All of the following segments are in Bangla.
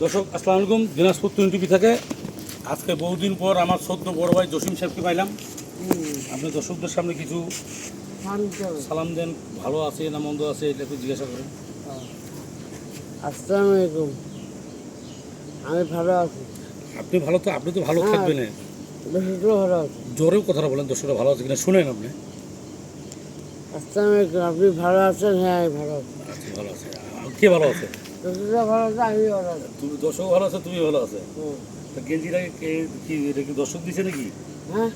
দর্শক আসসালামু আলাইকুম। দিনাজপুর টুয়েন টিভি থেকে। আজকে বহুদিন পর আমার সদ্য বড় ভাই জসিম সাহেবকে পাইলাম। আপনি দর্শকদের সামনে কিছু সালাম দেন। ভালো আছে না মন্দ আছে এটা একটু জিজ্ঞাসা করেন। আসসালামু আলাইকুম। আমি ভালো আছি। আপনি ভালো তো আপনি তো ভালো হ্যাঁ। থাকবেন বেশি ভালো আছি। জোরেও কথাটা বলেন দর্শকরা ভালো আছে কিনা শুনেন আপনি। আসসালামু আপনি ভালো আছেন? হ্যাঁ আমি ভালো আছি। আচ্ছা ভালো আছে। কে ভালো আছে? ভালো আছে আমি ভালো আছি। তুমি দর্শক ভালো আছে তুমি ভালো আছে। তা গেঞ্জিটা কে কি এটা কি দর্শক দিছে নাকি? হ্যাঁ?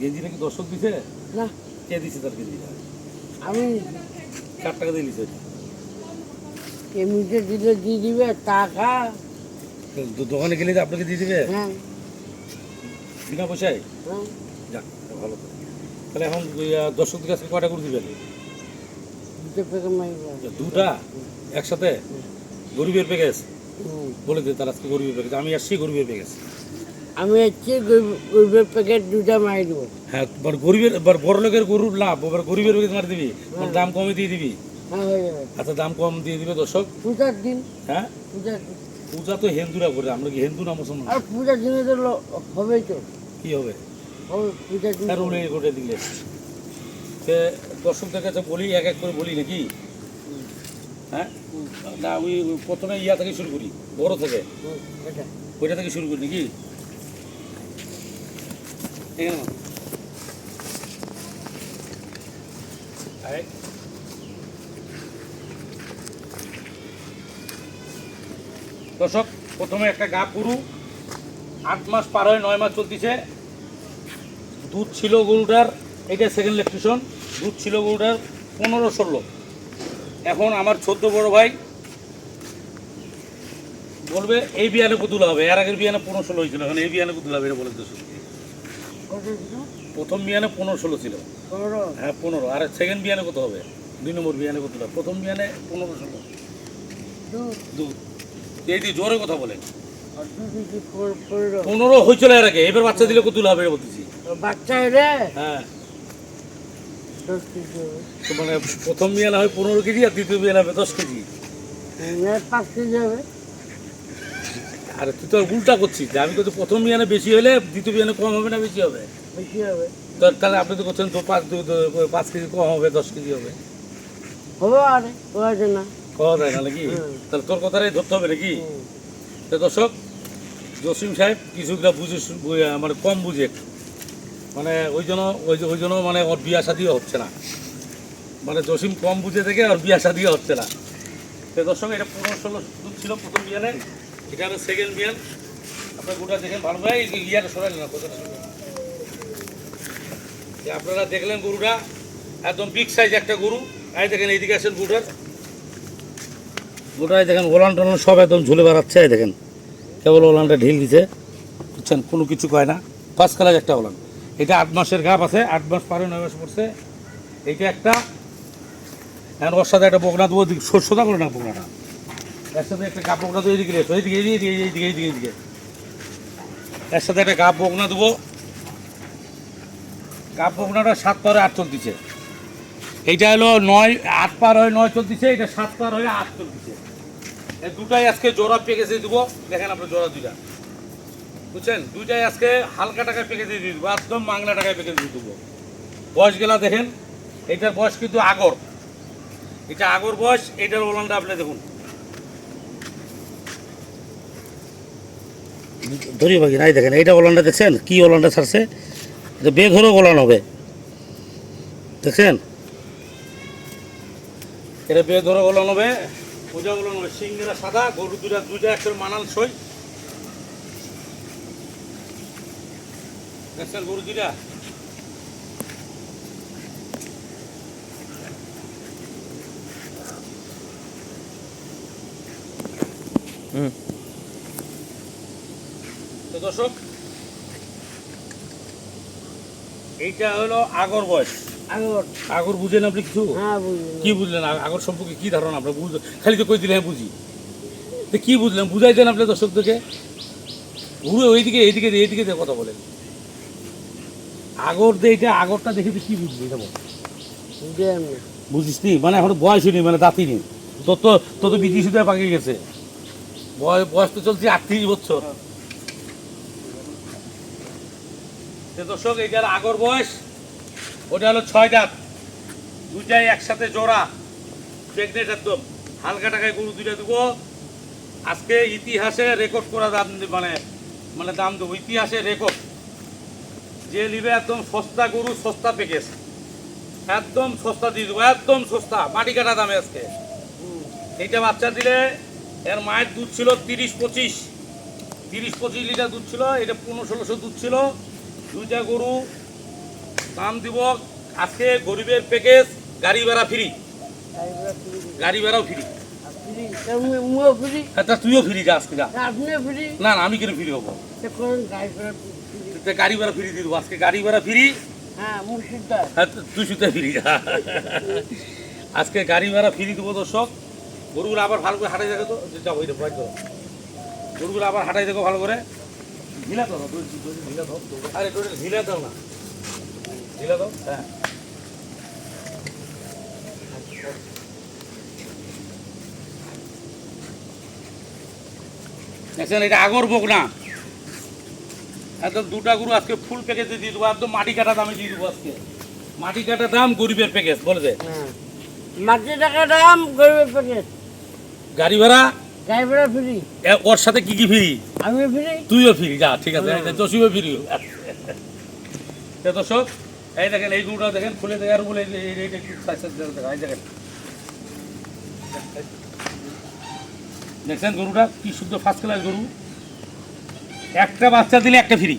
গেঞ্জিটা কি দর্শক দিছে? না। কে দিছে তার গেঞ্জিটা? আমি চার টাকা দিয়ে দিছে। এমনিতে দিলে দিয়ে দিবে টাকা। দোকানে গেলে আপনাকে দিয়ে দিবে? হ্যাঁ। বিনা পয়সায়? হ্যাঁ। যাক ভালো তাহলে এখন দর্শকদের কাছে কয়টা করে দিবেন? দুটো একসাথে? গরিবের প্যাকেজ। বলে দে তার আজকে গরিবের প্যাকেজ আমি আসছি গরিবের প্যাকেজ আমি হচ্ছে গরিবের প্যাকেট দুটা মারি দেবো হ্যাঁ গরিবের বড় লোকের গরুর লাভ এবার গরিবের প্যাকেজ মারি দিবি? ওর দাম কমে দিয়ে দিবি? হ্যাঁ আচ্ছা দাম কম দিয়ে দিবে দর্শক? পূজার দিন। হ্যাঁ? পূজার দিন। পূজা তো হিন্দুরা করে আমরা কি হিন্দু না মুসলমান? আর পূজার দিনে তো হবেই তো। কি হবে? দিন উনি করে দিলে সে দর্শকদের কাছে বলি, এক এক করে বলি নাকি? হ্যাঁ? না ওই প্রথমে ইয়া থেকে শুরু করি, বড় থেকে। ওইটা থেকে শুরু করি নাকি? এখানে। দর্শক, প্রথমে একটা গা পুরু, আট মাস পার হয়ে নয় মাস চলতেছে। দুধ ছিল গরুটার এটা সেকেন্ড লেকটেশন দুধ ছিল গরুটার পনেরো ষোলো। এখন আমার ছোট্ট বড় ভাই বলবে এই বিয়ানে পুতুল হবে। এর আগের বিয়ানে পনেরো ষোলো হয়েছিল এখন এই বিয়ানে পুতুল হবে এটা বলে ছিল প্রথম বিয়ানে পনেরো ষোলো ছিল। হ্যাঁ পনেরো। আর সেকেন্ড বিয়ানে কত হবে? দুই নম্বর বিয়ানে কত হবে? প্রথম বিয়ানে পনেরো ষোলো। দুধ? দু এই দিয়ে জোরে কথা বলেন আর পনেরো? হয়েছিল এর আগে এবার বাচ্চা দিলে কত হবে বলতেছি। বাচ্চা এলে হ্যাঁ তো। মানে প্রথম বিয়ানে হয় পনেরো কেজি আর দ্বিতীয় বিয়ানে হবে দশ কেজি? হ্যাঁ, পাঁচ কেজি হবে। আর তুই তো উল্টা করছিস যে আমি কিন্তু প্রথম বিয়ানে বেশি হলে দ্বিতীয় বিয়ানে কম হবে না বেশি হবে? বেশি হবে। তো তাহলে আপনি তো করছেন তো পাঁচ পাঁচ কেজি কম হবে দশ কেজি হবে। হবে আরে হয়েছে না। খাওয়া যায় না নাকি? হুম। তাহলে তোর কথাটাই ধরতে হবে নাকি। তো দর্শক জসিম সাহেব কিছুটা বুঝে মানে কম বুঝে একটু। মানে ওই জন্য, ওই ওই জন্য মানে ওর বিয়া শাদিও হচ্ছে না। মানে জসিম কম বুঝে থেকে আর বিয়া শাদিও হচ্ছে না। তো দর্শক এটা পনেরো ষোলো দুধ ছিল প্রথম বিয়ানে এটা হলো সেকেন্ড বিয়ান আপনার গোটা দেখেন, ভালো ভাই ইয়াটা সরালেন না কথাটা আপনারা দেখলেন গরুটা, একদম বিগ সাইজ একটা গরু। এই দেখেন, এইদিকে আসেন গরুটার গোটায় দেখেন, ওলান টোলান সব একদম ঝুলে বেড়াচ্ছে দেখেন। কেবল ওলানটা ঢিল দিছে। বুঝছেন, কোনো কিছু কয় না। ফার্স্ট কালার একটা ওলান। এটা আট মাসের গাপ আছে আট মাস পারে নয় মাস পড়ছে। এটা একটা ওর সাথে একটা বকনা দেবো সোদা করে না বকনাটা। এর সাথে একটা গাপ বকনা দেবো এদিকে এসো, এইদিকে এইদিকে এইদিকে এইদিকে এইদিকে এর সাথে একটা গাপ বকনা দেবো। গাপ বকনাটা সাত পারে আট চলতিছে। এইটা হলো নয় আট পার হয়ে নয় চলতেছে এটা সাত পার হয়ে আট চলতেছে। দুটাই আজকে জোড়া প্যাকেজে দিব। দেখেন আপনার জোড়া দুইটা। বুঝছেন? দুইটাই আজকে হালকা টাকায় প্যাকেজে দিয়ে দেবো একদম মাংলা টাকায় প্যাকেজ দিয়ে দেবো। বয়স গেলা দেখেন এটার বয়স কিন্তু আগর। এটা আগর বয়স এটার ওলানটা আপনি দেখুন। ধরি বাকি নাই দেখেন এইটা ওলানটা দেখছেন? কি ওলানটা ছাড়ছে? এটা বেঘরও ওলান হবে। দেখছেন? এটা বে ধরে ওলান হবে পূজা ওলান হবে সিংহেরা সাদা গরু দুটা দুইটা একসাথে মানাল দেখছেন গরু দুইটা তো দর্শক এইটা হলো আগর বয়স। আগর। আগর বুঝেন আপনি কিছু? হ্যাঁ কি বুঝলেন? আগর সম্পর্কে কি ধারণা আপনার? বুঝ খালি তো কই দিলে হ্যাঁ বুঝি। তো কি বুঝলেন? বুঝাই দেন আপনার দর্শকদেরকে। ঘুরে ওইদিকে এইদিকে দিয়ে এইদিকে দিয়ে কথা বলেন। আগর দিয়ে এটা আগরটা দেখে তো কি বুঝলি এটা বল। বুঝিস নি? মানে এখন বয়স হয়নি মানে দাঁতিনি তোর তো তোর তো বিধি সুদে পাকিয়ে গেছে। বয়স বয়স তো চলছে আটত্রিশ বছর। তো দর্শক এটার আগর বয়স ওটা হলো ছয় দাঁত। দুইটাই একসাথে জোড়া। প্রেগনেন্ট একদম। হালকা টাকায় গরু দুইটা দেবো। আজকে ইতিহাসে রেকর্ড করা দাম মানে মানে দাম দেবো। ইতিহাসে রেকর্ড যে নিবে একদম সস্তা গরু সস্তা প্যাকেজ একদম সস্তা দিয়ে দেবো একদম সস্তা মাটি কাটা দামে আজকে। এইটা বাচ্চা দিলে এর মায়ের দুধ ছিল তিরিশ পঁচিশ। তিরিশ পঁচিশ লিটার দুধ ছিল এটা পনেরো ষোলোশো দুধ ছিল। দুইটা গরু দাম দিব আজকে গরিবের প্যাকেজ গাড়ি ভাড়া ফ্রি গাড়ি ভাড়াও ফ্রি ফ্রি মুও আচ্ছা তুইও ফ্রি যা আজকে যা। না না আমি কেন ফ্রি হব? গাড়ি ভাড়া ফ্রি দিয়ে দেবো আজকে গাড়ি ভাড়া ফ্রি। সুতে ফ্রি আজকে গাড়ি ভাড়া ফ্রি দেবো দর্শক। গরুগুলো আবার ভালো করে হাঁটাই দেখো তো। যাও ওইটা ভয় করো গরুগুলো আবার হাঁটাই দেখো ভালো করে। ঢিলা দাও ঢিলা দাও। আরে ঢিলা দাও না। ঢিলা দাও হ্যাঁ। দেখছেন এটা আগর বোক না। একদম দুটা গরু আজকে ফুল প্যাকেজে দিয়ে দেবো একদম মাটি কাটা দামে দিয়ে দেবো আজকে। মাটি কাটা দাম গরিবের প্যাকেজ বলে দে। হ্যাঁ। মাটি টাকা দাম গরিবের প্যাকেট গাড়ি ভাড়া? গাড়ি ভাড়া ফ্রি ওর সাথে কি কি ফ্রি আমি ফ্রি তুইও ফ্রি যা ঠিক আছে। হুম। জসিমও ফ্রি দর্শক এই দেখেন এই গরুটা দেখেন খুলে দেখে আর বলে এই দেখেন দেখছেন গরুটা? কি শুদ্ধ ফার্স্ট ক্লাস গরু। একটা বাচ্চা দিলে একটা ফ্রি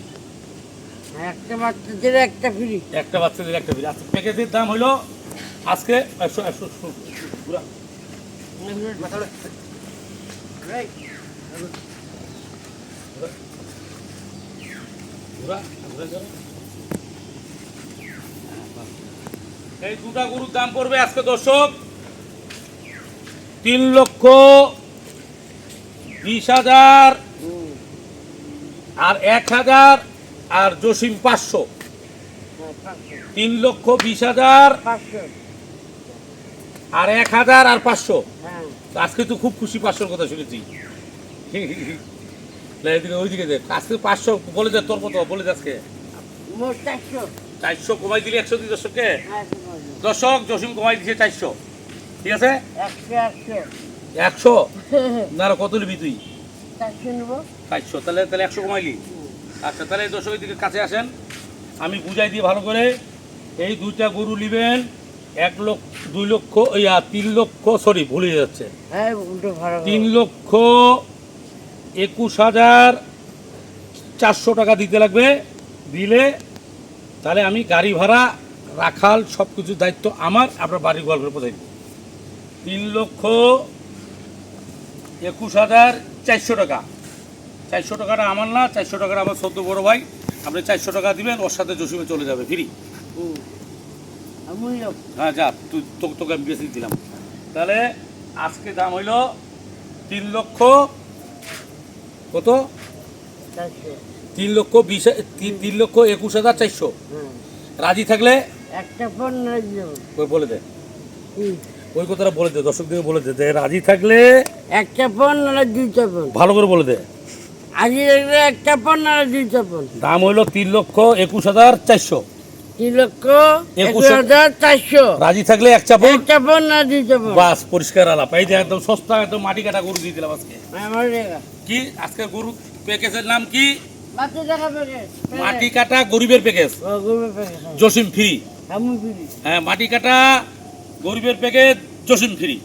একটা বাচ্চা দিলে একটা ফ্রি একটা বাচ্চা দিলে একটা ফ্রি আচ্ছা প্যাকেজের দাম হলো আজকে। এই দুটা গরুর দাম পড়বে আজকে দর্শক। তিন লক্ষ বিশ হাজার আর এক হাজার আর জসিম পাঁচশো। তিন লক্ষ বিশ হাজার আর এক হাজার আর পাঁচশো। হ্যাঁ। আজকে তো খুব খুশি পাঁচশোর কথা শুনেছি। এদিকে ওইদিকে দেখ আজকে পাঁচশো বলে দে তোর কত বলে আজকে। চারশো। কমাই দিলি একশো দিই দর্শককে হ্যাঁ ঠিক দর্শক জসিম কমাই দিছে চারশো। ঠিক আছে? একশো একশো। না কত নিবি তুই? চারশো তাহলে তাহলে একশো কমাইলি। আচ্ছা তাহলে দর্শক দিকে কাছে আসেন। আমি বুঝাই দিয়ে ভালো করে। এই দুইটা গরু নিবেন এক লক্ষ দুই লক্ষ ইয়া তিন লক্ষ সরি ভুলে যাচ্ছে। হ্যাঁ তিন লক্ষ একুশ হাজার চারশো টাকা দিতে লাগবে। দিলে তাহলে আমি গাড়ি ভাড়া রাখাল সব কিছুর দায়িত্ব আমার। আপনার বাড়ির গল্পের পৌঁছাই দেবো। তিন লক্ষ একুশ হাজার চারশো টাকা। চারশো টাকাটা আমার না চারশো টাকাটা আমার সদ্য বড় ভাই। আপনি চারশো টাকা দিবেন ওর সাথে জসিমে চলে যাবে ফ্রি। হ্যাঁ যা তুই তোকে তোকে আমি বেশি দিলাম। তাহলে আজকে দাম হইল তিন লক্ষ কত? তিন লক্ষ বিশ তিন লক্ষ একুশ হাজার চারশো। হ্যাঁ। রাজি থাকলে? একটা বলে দে। হুম। ওই কথাটা বলে দে দর্শকদের বলে দে যে রাজি থাকলে এক ফোন না দুইটা ফোন ভালো করে বলে দে। আজকে দেখলে একটা ফোন না দুইটা ফোন দাম হইল তিন লক্ষ একুশ হাজার চারশো। তিন লক্ষ একুশ হাজার চারশো। রাজি থাকলে এক চাপন। একটা ফোন না দুইটা ফোন বাস পরিষ্কার আলাপ। এই যে একদম সস্তা একদম মাটি কাটা গরু দিয়ে দিলাম আজকে। আমার রেখা কি? আজকে গরু প্যাকেজের নাম কি? মাটি কাটা গরিবের প্যাকেজ জসিম ফ্রি হ্যাঁ মাটি কাটা গরিবের প্যাকেজ জসিম ফ্রি।